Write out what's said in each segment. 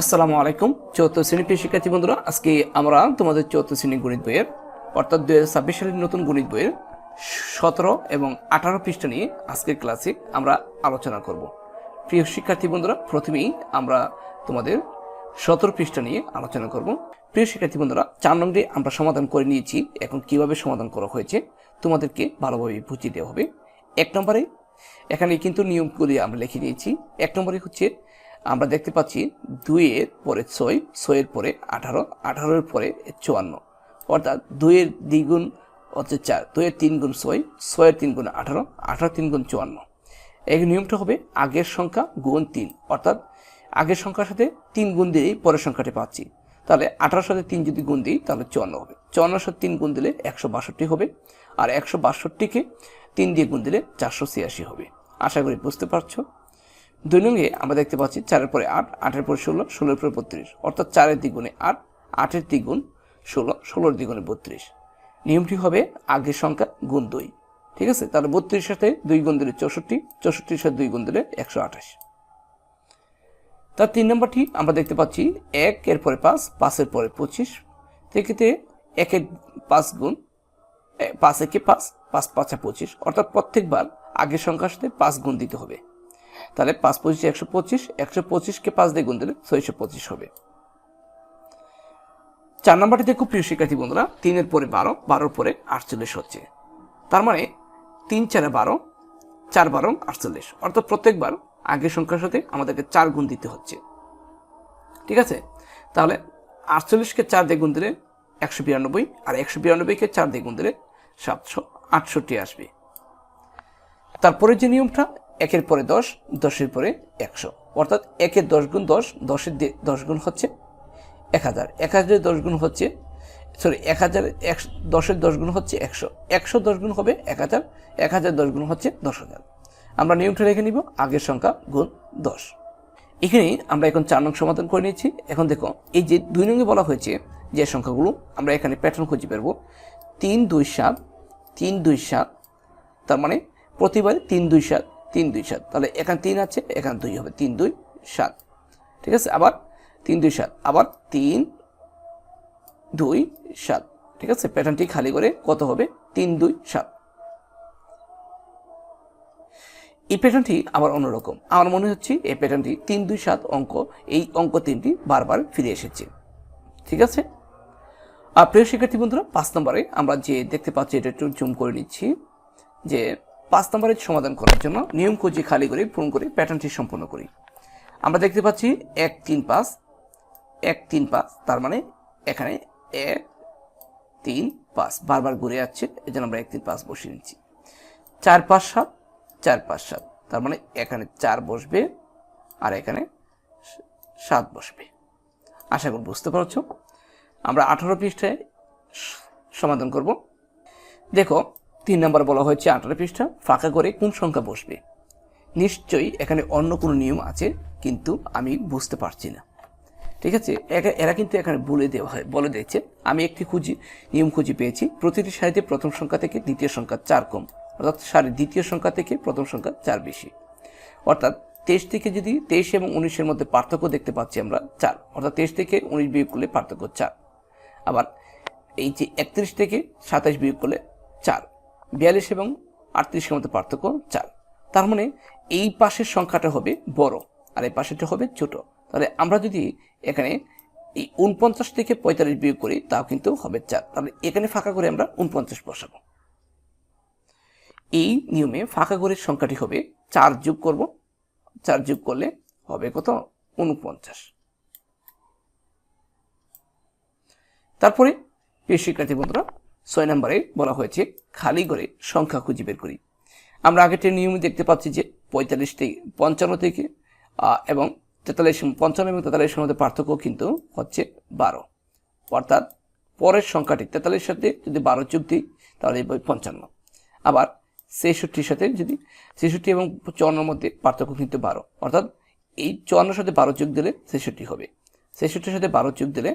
আসসালামু আলাইকুম। চৌদ্দ শ্রেণি প্রিয় শিক্ষার্থী বন্ধুরা, আজকে আমরা তোমাদের চৌদ্দ শ্রেণি গণিত বইয়ের, অর্থাৎ দু হাজার ছাব্বিশ সালের নতুন গণিত বইয়ের সতেরো এবং আঠারো পৃষ্ঠা নিয়ে আজকের ক্লাসে আমরা আলোচনা করব। প্রিয় শিক্ষার্থী বন্ধুরা, প্রথমেই আমরা তোমাদের সতেরো পৃষ্ঠা নিয়ে আলোচনা করব। প্রিয় শিক্ষার্থী বন্ধুরা, চার নম্বরে আমরা সমাধান করে নিয়েছি, এখন কীভাবে সমাধান করা হয়েছে তোমাদেরকে ভালোভাবে বুঝিয়ে দেওয়া হবে। এক নম্বরে, এখানে কিন্তু নিয়ম নিয়মগুলি আমরা লিখে নিয়েছি, এক নম্বরে হচ্ছে আমরা দেখতে পাচ্ছি দুইয়ের পরে ছয়, ছয়ের পরে আঠারো, আঠারোর পরে চুয়ান্ন। অর্থাৎ দুইয়ের দ্বিগুণ হচ্ছে চার, দুইয়ের তিন গুণ ছয়, ছয়ের তিন গুণ আঠারো আঠারো তিন গুণ চুয়ান্ন। এই নিয়মটা হবে আগের সংখ্যা গুণ তিন, অর্থাৎ আগের সংখ্যার সাথে তিন গুণ দিলেই পরের সংখ্যাটি পাচ্ছি। তাহলে আঠারোর সাথে তিন যদি গুণ দিই, তাহলে চুয়ান্ন হবে। চুয়ান্নর সাথে তিন গুণ দিলে একশো বাষট্টি হবে, আর একশো বাষট্টিকে তিন দিয়ে গুণ দিলে চারশো ছিয়াশি হবে। আশা করি বুঝতে পারছ? দুই নঙ্গে আমরা দেখতে পাচ্ছি চারের পরে আট, আটের পরে ষোলো, ষোলোর পরে বত্রিশ। অর্থাৎ চারের দ্বিগুণে আট, আটের দ্বিগুণ ষোলো, ষোলোর দ্বিগুণে বত্রিশ। নিয়মটি হবে আগের সংখ্যা গুণ দুই। ঠিক আছে? তাহলে বত্রিশ সাথে দুই গুণ দিলে চৌষট্টি, চৌষট্টির সাথে দুই গুণ দিলে একশো আঠাশ। তার তিন নম্বরটি আমরা দেখতে পাচ্ছি এক এর পরে পাঁচ, পাঁচের পরে পঁচিশ। সেক্ষেত্রে একের পাঁচ গুণ পাঁচ একে পাঁচ পাঁচ পাঁচা পঁচিশ। অর্থাৎ প্রত্যেকবার আগের সংখ্যার সাথে পাঁচ গুণ দিতে হবে। তাহলে পাঁচ পঁচিশ, একশো পঁচিশ, একশো পঁচিশকে পাঁচ দিয়ে গুণ দিলে ছয়শো পঁচিশ হবে। চার নম্বরটি দেখো প্রিয় শিক্ষার্থী বন্ধুরা, তিনের পরে বারো, বারোর পরে আটচল্লিশ হচ্ছে। তার মানে তিন চারে বারো, চার বারো, আটচল্লিশ। অর্থাৎ প্রত্যেকবার আগের সংখ্যার সাথে আমাদেরকে চার গুণ দিতে হচ্ছে। ঠিক আছে? তাহলে আটচল্লিশকে চার দিয়ে গুণ দিলে একশো বিরানব্বই আর একশো বিরানব্বইকে চার দিয়ে গুণ দিলে সাতশো আটষট্টি আসবে। তারপরে যে নিয়মটা একের পরে দশ, দশের পরে একশো। অর্থাৎ একের দশ গুণ দশ, দশের দশ গুণ হচ্ছে এক হাজার। এক হাজারের দশ গুণ হচ্ছে সরি এক হাজার এক দশের দশ গুণ হচ্ছে একশো। একশো দশ গুণ হবে এক হাজার এক হাজার দশ গুণ হচ্ছে দশ হাজার। আমরা নিয়মটা রেখে নিব, আগের সংখ্যা গুণ দশ। এখানে আমরা এখন চার নং সমাধান করে নিয়েছি। এখন দেখো, এই যে দুই নঙ্গে বলা হয়েছে যে সংখ্যাগুলো, আমরা এখানে প্যাটার্ন খুঁজে পারব তিন দুই সাত, তিন দুই সাত, তার মানে প্রতিবারে তিন দুই সাত তিন, দুই, সাত। তাহলে এখানে তিন আছে, এখানে দুই হবে। তিন, দুই, সাত। ঠিক আছে? আবার তিন, দুই, সাত। আবার তিন, দুই, সাত। ঠিক আছে? প্যাটার্নটি খালি করে কত হবে? তিন, দুই, সাত। এই প্যাটার্নটি আবার অন্যরকম। আমার মনে হচ্ছে এই প্যাটার্নটি তিন, দুই, সাত অঙ্ক, এই অঙ্ক তিনটি বারবার ফিরে এসেছে। ঠিক আছে? আর প্রিয় শিক্ষার্থী বন্ধুরা, পাঁচ নম্বরে আমরা যে দেখতে পাচ্ছি, এটা একটু জুম করে নিচ্ছি, যে পাঁচ নম্বরের সমাধান করার জন্য নিয়ম খুঁজে খালি করে, পূরণ করে প্যাটার্নটি সম্পন্ন করি। আমরা দেখতে পাচ্ছি এক, তিন, পাঁচ, এক, তিন, পাঁচ, তার মানে এখানে এক, তিন, পাঁচ, বারবার ঘুরে যাচ্ছে এই জন্য আমরা এক, তিন, পাঁচ বসিয়ে নিচ্ছি। চার, পাঁচ, সাত, চার, পাঁচ, সাত, তার মানে এখানে চার বসবে আর এখানে সাত বসবে। আশা করি বুঝতে পারছ? আমরা আঠারো পৃষ্ঠায় সমাধান করব। দেখো তিন নম্বর বলা হয়েছে আঠারো পৃষ্ঠা, ফাঁকা করে কোন সংখ্যা বসবে? নিশ্চয়ই এখানে অন্য কোনো নিয়ম আছে, কিন্তু আমি বুঝতে পারছি না। ঠিক আছে? এরা কিন্তু এখানে বলে দেওয়া হয় বলে দিয়েছে, আমি একটি খুঁজি, নিয়ম খুঁজে পেয়েছি। প্রতিটি সারিতে প্রথম সংখ্যা থেকে দ্বিতীয় সংখ্যা চার কম, অর্থাৎ সারির দ্বিতীয় সংখ্যা থেকে প্রথম সংখ্যা চার বেশি। অর্থাৎ তেইশ থেকে যদি তেইশ এবং উনিশের মধ্যে পার্থক্য দেখতে পাচ্ছি আমরা, চার। অর্থাৎ তেইশ থেকে উনিশ বিয়োগ করলে পার্থক্য চার। আবার এই যে একত্রিশ থেকে সাতাশ বিয়োগ করলে চার। বিয়াল্লিশ এবং আটত্রিশের মধ্যে পার্থক্য চার। তার মানে এই পাশের সংখ্যাটা হবে বড় আর এই পাশেরটা হবে ছোট। তাহলে আমরা যদি এখানে এই উনপঞ্চাশ থেকে পঁয়তাল্লিশ বিয়োগ করি, তাও কিন্তু হবে চার। তাহলে এখানে ফাঁকা করে আমরা উনপঞ্চাশ বসাবো। এই নিয়মে ফাঁকা ঘরের সংখ্যাটি হবে চার যোগ করব। চার যোগ করলে হবে কত? উনপঞ্চাশ তারপরে প্রিয় শিক্ষার্থী বন্ধুরা ছয় নম্বরে বলা হয়েছে, খালি ঘরে সংখ্যা খুঁজে বের করি। আমরা আগেরটির নিয়মে দেখতে পাচ্ছি যে পঁয়তাল্লিশ থেকে পঞ্চান্ন থেকে এবং তেতাল্লিশ, পঞ্চান্ন এবং তেতাল্লিশের মধ্যে পার্থক্য কিন্তু হচ্ছে বারো। অর্থাৎ পরের সংখ্যাটি তেতাল্লিশ সাথে যদি বারো যোগ দিই, তাহলে পঞ্চান্ন। আবার ছেষট্টির সাথে যদি, ছেষট্টি এবং চুয়ান্নর মধ্যে পার্থক্য কিন্তু বারো। অর্থাৎ এই চুয়ান্নর সাথে বারো যোগ দিলে ছেষট্টি হবে। ছেষট্টির সাথে বারো যোগ দিলে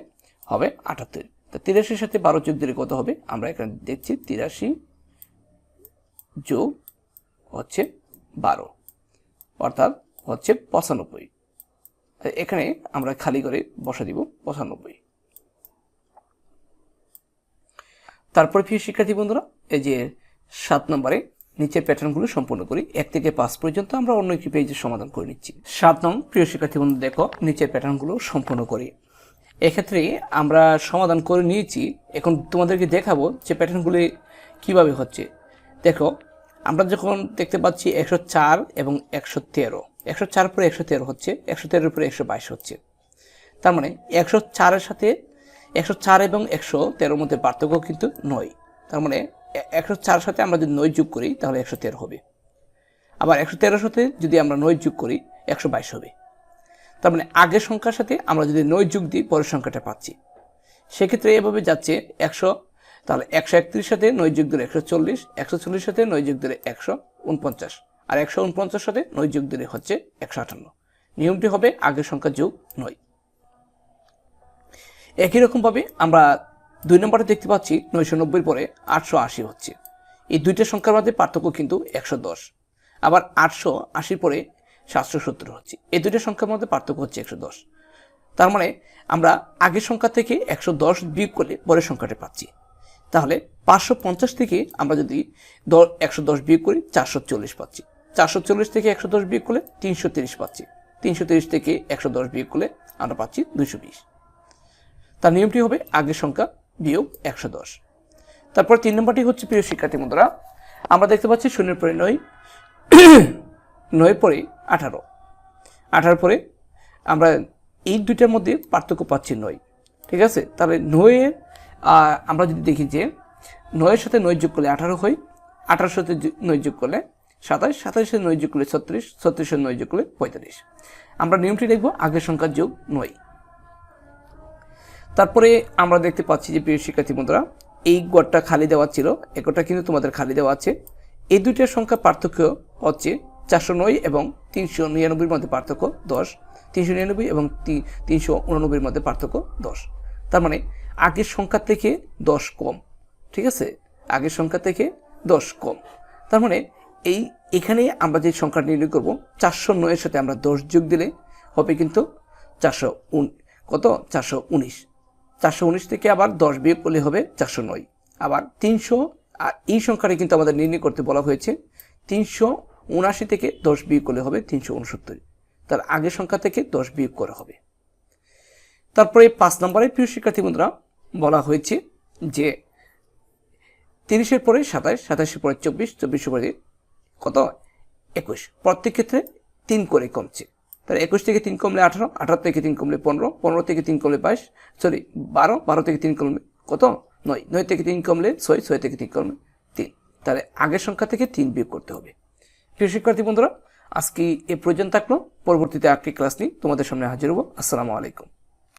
হবে আটাত্তর। তা তিরাশির সাথে বারো যোগ কত হবে? আমরা এখানে দেখছি তিরাশি যোগ হচ্ছে বারো। অর্থাৎ হচ্ছে পঁচানব্বই। এখানে আমরা খালি করে বসা দিব পঁচানব্বই। তারপরে প্রিয় শিক্ষার্থী বন্ধুরা, এই যে সাত নম্বরে নিচের প্যাটার্নগুলো সম্পূর্ণ করি। এক থেকে পাঁচ পর্যন্ত আমরা অন্য একটি পেজের সমাধান করে নিচ্ছি। সাত নং, প্রিয় শিক্ষার্থী বন্ধু দেখো, নিচের প্যাটার্নগুলো সম্পূর্ণ করি। এক্ষেত্রে আমরা সমাধান করে নিয়েছি। এখন তোমাদেরকে দেখাবো যে প্যাটার্নগুলি কীভাবে হচ্ছে। দেখো, আমরা যখন দেখতে পাচ্ছি একশো চার এবং একশো তেরো। একশো চার পরে একশো তেরো হচ্ছে, একশো তেরোর পরে একশো বাইশ হচ্ছে। তার মানে একশো চারের সাথে একশো চার এবং একশো তেরোর মধ্যে পার্থক্য কিন্তু নয়। তার মানে একশো চার সাথে আমরা যদি নয় যোগ করি, তাহলে একশো তেরো হবে। আবার একশো তেরোর সাথে যদি আমরা নয় যোগ করি, একশো বাইশ হবে। তার মানে আগের সংখ্যার সাথে আমরা যদি নয় যোগ দিই, পরের সংখ্যাটা পাচ্ছি। সেক্ষেত্রে এভাবে যাচ্ছে একশো, তাহলে একশো একত্রিশ সাথে নয় যোগ দিলে একশো চল্লিশ একশো চল্লিশ সাথে নয় যোগ দিলে একশো উনপঞ্চাশ, আর একশো উনপঞ্চাশ সাথে নয় যোগ দিলে হচ্ছে একশো আটান্ন। নিয়মটি হবে আগের সংখ্যা যোগ নয়। একই রকমভাবে আমরা দুই নম্বরে দেখতে পাচ্ছি, নয়শো নব্বই পরে আটশো আশি হচ্ছে। এই দুইটা সংখ্যার মধ্যে পার্থক্য কিন্তু একশো দশ। আবার আটশো আশির পরে সাতশো সত্তর হচ্ছে। এই দুটো সংখ্যার মধ্যে পার্থক্য হচ্ছে একশো দশ। তার মানে আমরা আগের সংখ্যা থেকে একশো দশ বিয়োগ করলে পরের সংখ্যাটা পাচ্ছি। তাহলে পাঁচশো পঞ্চাশ থেকে আমরা যদি একশো দশ বিয়োগ করি, চারশো চল্লিশ পাচ্ছি। চারশো চল্লিশ থেকে একশো দশ বিয়োগ করলে তিনশো তিরিশ পাচ্ছি। তিনশো তিরিশ থেকে একশো দশ বিয়োগ করলে আমরা পাচ্ছি দুইশো বিশ। তার নিয়মটি হবে আগের সংখ্যা বিয়োগ একশো দশ। তারপর তিন নম্বরটি হচ্ছে প্রিয় শিক্ষার্থী বন্ধুরা, আমরা দেখতে পাচ্ছি শূন্যের পরে নয় নয় পরে আঠারো। আঠারো পরে আমরা এই দুইটার মধ্যে পার্থক্য পাচ্ছি নয়। ঠিক আছে? তাহলে নয়ের আমরা যদি দেখি যে নয়ের সাথে নয় যোগ করলে আঠারো হয়, আঠারোর সাথে নয় যোগ করলে সাতাশ, সাতাশের নয় যোগ করলে ছত্রিশ, ছত্রিশের নয় যোগ করলে পঁয়তাল্লিশ। আমরা নিয়মটি দেখব, আগের সংখ্যার যোগ নয়। তারপরে আমরা দেখতে পাচ্ছি যে প্রিয় শিক্ষার্থী বন্ধুরা, এই গড়টা খালি দেওয়া ছিল একটা কিন্তু তোমাদের খালি দেওয়া আছে। এই দুইটার সংখ্যা পার্থক্য হচ্ছে চারশো নয় এবং তিনশো নিরানব্বইয়ের মধ্যে পার্থক্য দশ। তিনশো নিরানব্বই এবং তিনশো উননব্বইয়ের মধ্যে পার্থক্য দশ। তার মানে আগের সংখ্যা থেকে দশ কম, ঠিক আছে? আগের সংখ্যা থেকে দশ কম। তার মানে এই এখানে আমরা যে সংখ্যা নির্ণয় করব, চারশো নয়ের সাথে আমরা দশ যোগ দিলে হবে কিন্তু চারশো কত? চারশো উনিশ। চারশো উনিশ থেকে আবার দশ বিয়োগ করলে হবে চারশো নয়। আবার তিনশো আর এই সংখ্যাটা কিন্তু আমাদের নির্ণয় করতে বলা হয়েছে। তিনশো উনআশি থেকে দশ বিয়োগ করলে হবে তিনশো উনসত্তর। তার আগের সংখ্যা থেকে দশ বিয়োগ করা হবে। তারপরে পাঁচ নম্বরে প্রিয় শিক্ষার্থী বন্ধুরা, বলা হয়েছে যে তিরিশের পরে সাতাশ, সাতাশের পরে চব্বিশ, চব্বিশের পরে কত? একুশ। প্রত্যেক ক্ষেত্রে তিন করে কমছে। তাহলে একুশ থেকে তিন কমলে আঠারো আঠারো থেকে তিন কমলে পনেরো পনেরো থেকে তিন কমলে বাইশ, সরি, বারো বারো থেকে তিন কমলে কত? নয়। নয় থেকে তিন কমলে ছয় ছয় থেকে তিন কমলে তিন। তাহলে আগের সংখ্যা থেকে তিন বিয়োগ করতে হবে। প্রিয় শিক্ষার্থী বন্ধুরা, আজকে এ পর্যন্ত থাকল। পরবর্তীতে আরেকটি ক্লাস নিয়ে তোমাদের সামনে হাজির হব। আসসালামু আলাইকুম।